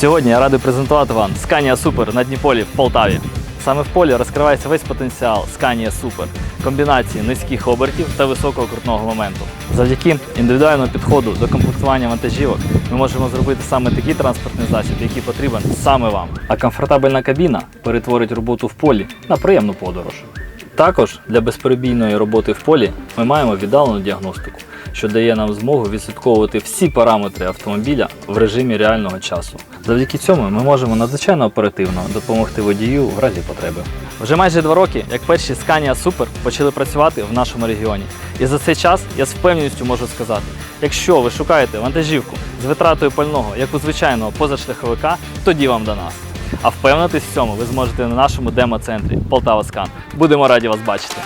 Сьогодні я радий презентувати вам Scania Super на Дніполі в Полтаві. Саме в полі розкривається весь потенціал Scania Super комбінації низьких обертів та високого крутного моменту. Завдяки індивідуальному підходу до комплектування вантажівок ми можемо зробити саме такий транспортний засіб, який потрібен саме вам. А комфортабельна кабіна перетворить роботу в полі на приємну подорож. Також для безперебійної роботи в полі ми маємо віддалену діагностику, що дає нам змогу відслідковувати всі параметри автомобіля в режимі реального часу. Завдяки цьому ми можемо надзвичайно оперативно допомогти водію в разі потреби. Вже майже два роки, як перші Scania Super почали працювати в нашому регіоні. І за цей час я з впевненістю можу сказати: якщо ви шукаєте вантажівку з витратою пального, як у звичайного позашляховика, тоді вам до нас. А впевнитись в цьому ви зможете на нашому демо-центрі Полтава Скан. Будемо раді вас бачити.